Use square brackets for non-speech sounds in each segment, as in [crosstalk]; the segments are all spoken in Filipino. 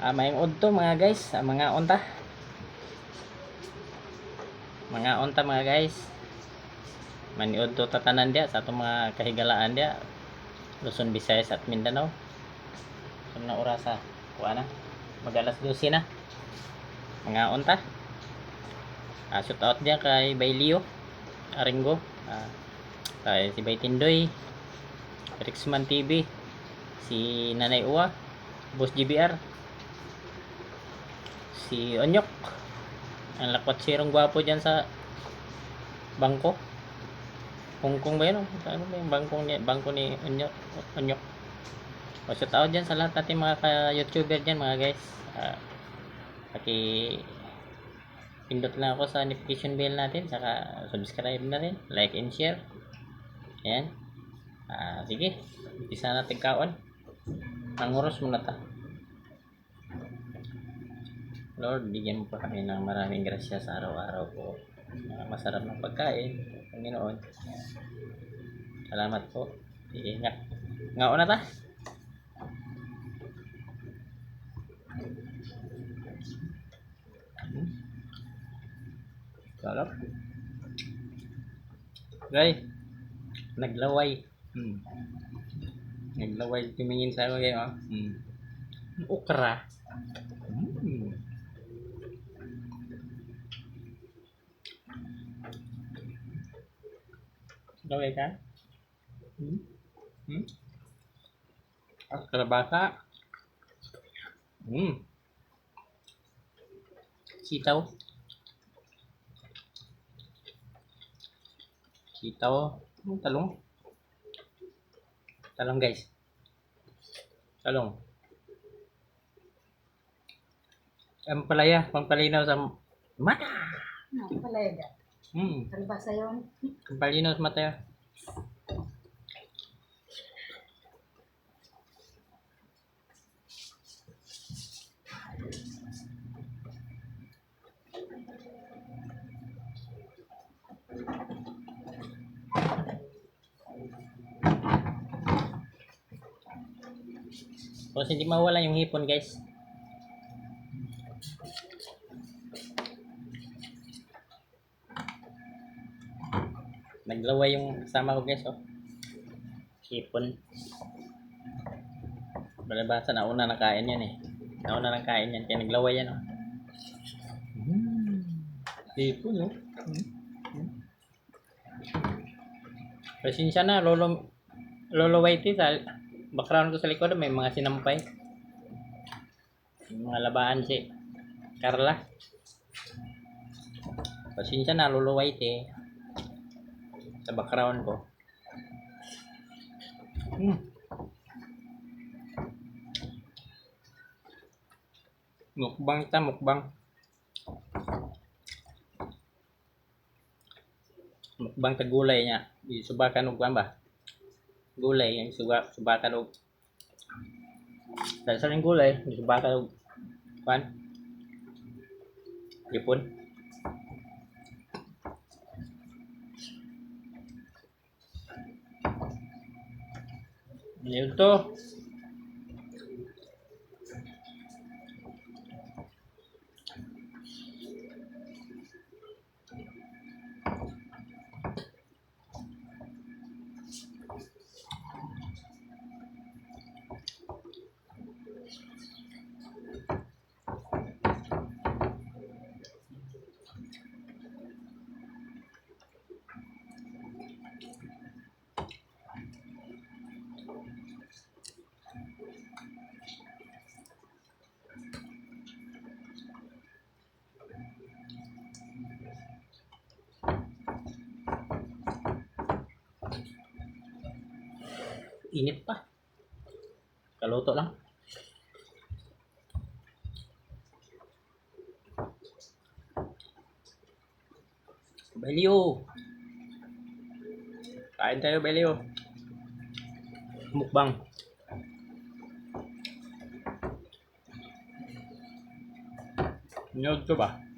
Ah, may udto mga guys, ah, mga unta. Mga unta mga guys. Maniud to tatanan dia sa atong mga kahigalaan dia. Luzon, Visayas at Mindanao. Kung na orasa, kuha na. Magalas 12 na. Mga unta. Ah, shout out dia kay Bailio Aringo. Ah, kay si Baytindoy. Rixman TV. Si Nanay Uwa. Boss GBR si Onyok ang lakwat sirong gwapo dyan sa bangko Hong Kong ba yun? Ano ba yung bangko ni, bangko ni Onyok? Onyok. O shout out dyan sa lahat natin mga ka-youtuber dyan mga guys. Uh, paki pindot lang ako sa notification bell natin saka subscribe na rin like and share ayan ah sige umpisa natin kaon nanguros muna ta Lord, bigyan mo pa kami ng maraming grasya sa araw-araw po. Uh, masarap na pagkain, Panginoon. Salamat po. Sige, nga. Nga na ta. Hmm. Sarap. Guys, naglaway. Hmm. Naglaway tumingin sa akin, oh. Hmm. Okra. Hmm. Gawin ka? Hmm? Hmm? At kalabasa. Hmm. Sitaw. Sitaw. Hmm, talong. Talong guys. Talong. Ang palaya, pampalinaw sa mata. Ano, palaga. Hmm, Kalbasa yun. pampalinaw sa mata. Tapos hindi mawala yung hipon guys. Naglaway yung kasama ko guys oh. Hipon. Balabasa na una nakain yan eh. Nauna nang kain yan kaya naglaway yan oh. Hipon oh. Pasensya na lolo lolo Whitey sa background ko sa likod may mga sinampay. Mga labaan si Carla. Pasensya na lolo Whitey sa background ko. Hmm. Mukbang ta, mukbang. Mukbang ta gulay niya. Isubakan kuan ba? Gulay, yung suba, subakan og sa ring gulay, isubakan og kuan. Ipon. Yun to. Init pa. Kaluto lang. Belio. Kain tayo, Belio. Mukbang. Niyod ko ba?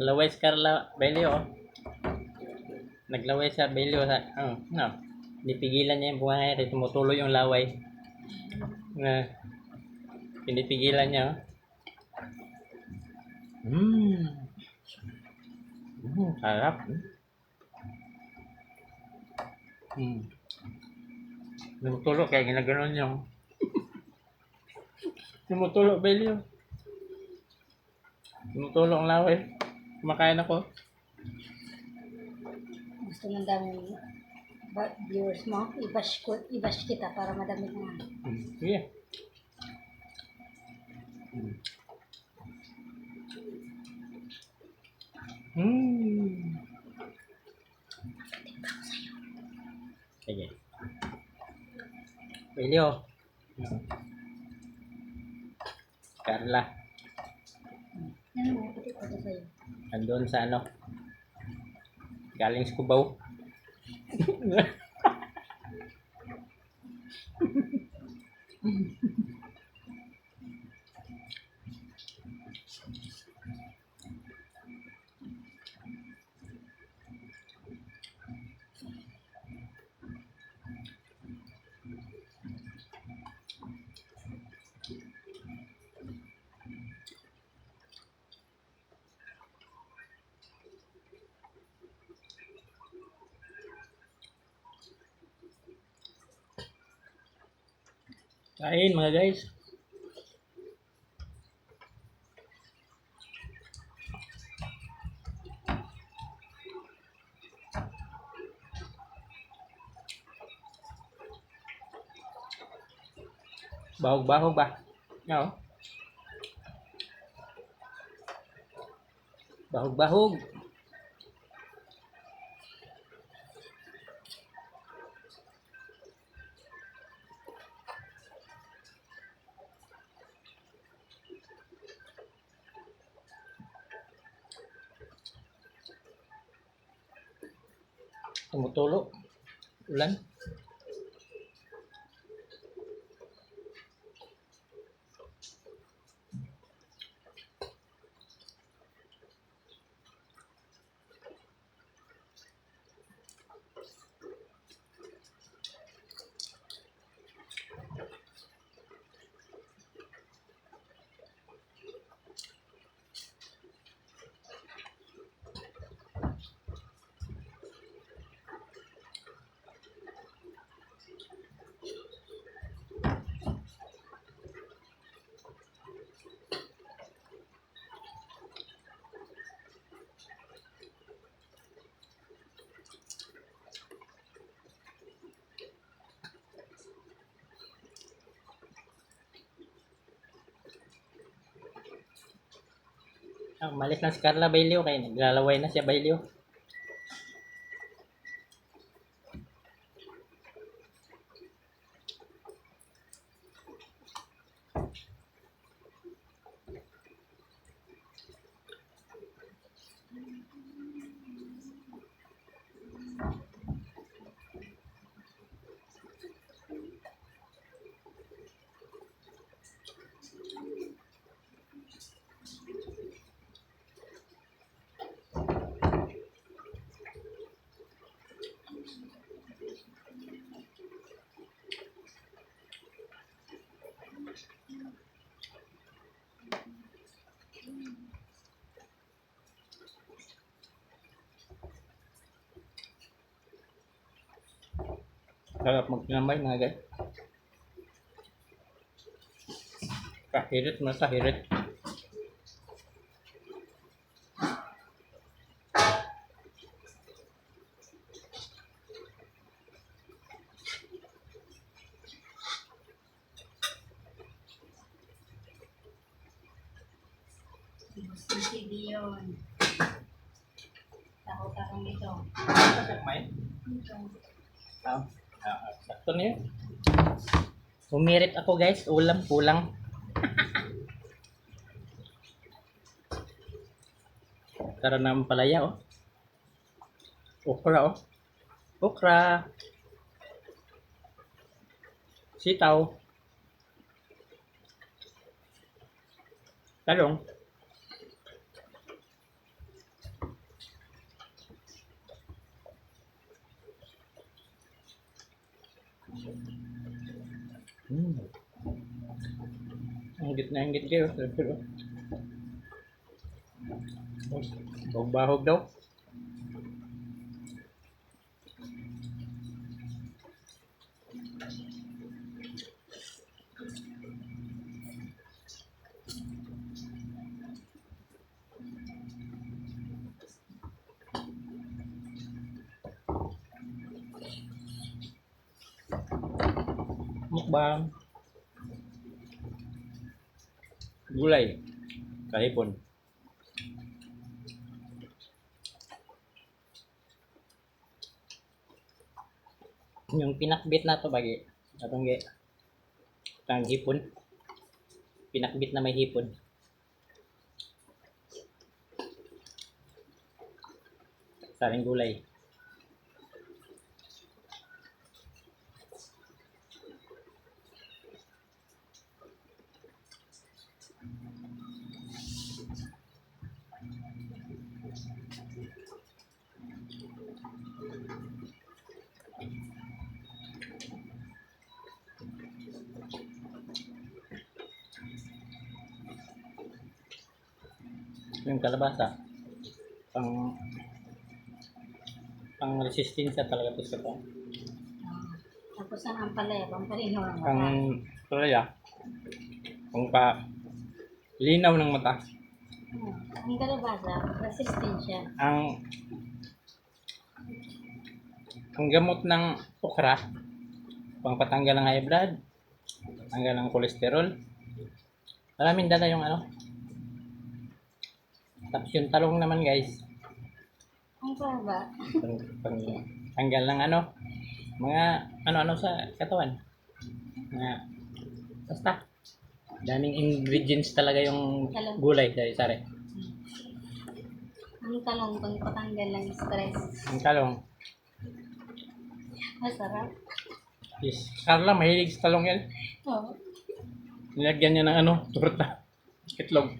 Laway Carla Belio. oh. Naglaway sa Belio sa oh, no. Pinipigilan niya yung buhay tumutuloy yung laway. Na pinipigilan niya. Oh. Mm. Mm, sarap. Mm. Tumutulo kaya ginaganon niya. oh. Tumutulo Belio. Tumutulo ang laway. Kumakain ako. Gusto ng daming ba- viewers mo, i-bash, ko, i-bash kita para madami na. Hmm. Sige. Hmm. Sige. Elio. Carla. Ano mo, pati ko sa'yo. Andun sa ano? Galing sa Cubao. [laughs] Kain mga guys. Bahog-bahog ba? Oo. Bahog-bahog. Tumutulo. Ulan. Ah, umalis na si Carla Bailio kaya naglalaway na siya Bailio. Sarap magtinambay mga guys. Kahirit mo sa hirit. Gusto TV yun. Takot-takot nito. May? Ito. Ah, sakto na yun. Umirit ako guys, ulam kulang. Na ang palaya oh. Okra oh. Okra. Sitaw. Talong. Hmm. Ang git na ang git kayo. Pero, bahog daw. Mukbang. Gulay. Kahipon. Yung pinakbit na to bagi. Atong gi. Tang hipon. Pinakbit na may hipon. Saring gulay. Yung kalabasa. Pang pang resistensya talaga to sa pang tapos ang ampalaya, pampalinaw ng pang mata. talaga pang pa linaw ng mata. Hmm. Ang kalabasa, resistensya. Ang ang gamot ng okra pang patanggal ng high blood, tanggal ng kolesterol. Maraming dala yung ano. Tapos yung talong naman guys, Ang ba? pang, pang tanggal ng ano, mga ano-ano sa katawan. Mga, basta, daming ingredients talaga yung gulay sa sare. Ang talong pang patanggal ng stress. Ang talong, Masarap. yes. Carla, mahilig sa talong yan. Oo. Nilagyan niya ng ano, torta. Itlog.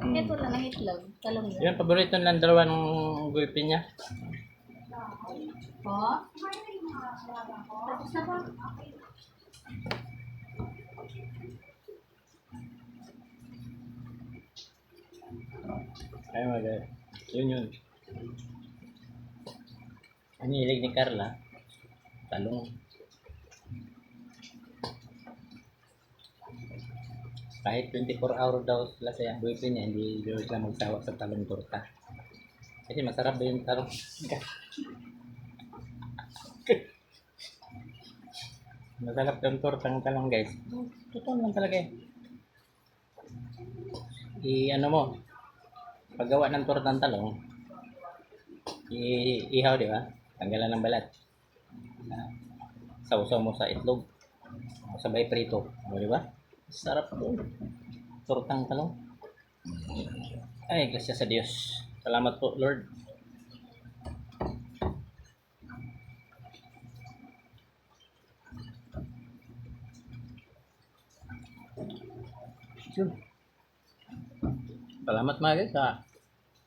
Mm. Ito lang ang itlog. Talong yun. Yan, paborito ng dalawa ng gulpin niya. Po? Tapos na po. Ay, mga guys. Yun yun. Ang hilig ni Carla, talong. Kahit 24 hour daw sila sa boyfriend niya, hindi daw sila magsawa sa talong torta. Kasi masarap daw yung talong. [laughs] masarap yung tortang talong guys. Totoo naman talaga eh. I ano mo, paggawa ng tortang talong, i ihaw, di ba? Tanggalan ng balat. Sausaw mo sa itlog. Sabay prito. O, di ba? Sarap po. Tortang talong. Ay, grasya sa Diyos. Salamat po, Lord. Yun. Salamat mga guys sa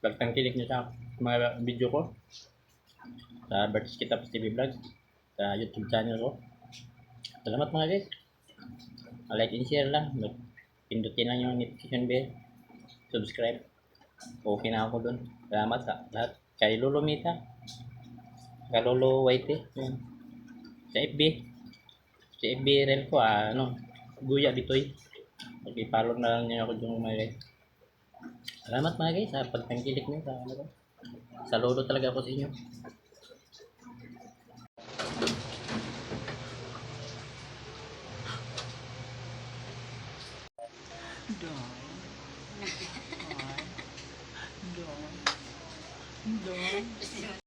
pagtangkilik niyo sa mga video ko sa Birds Kita TV Vlog sa YouTube channel ko. Salamat mga guys. Like and share lang. Pindutin lang yung notification bell. Subscribe. Okay na ako dun. Salamat sa lahat. Kay Lolo Mita. Kay Lolo Whitey. Yun. Sa FB. Sa FB rel ko ah, ano. Guya Bitoy. Mag-follow na lang niyo ako dun mga guys. Salamat mga guys sa pagtangkilik niyo sa ano ko. Sa talaga ako sa inyo. Doon. Doon. Doon.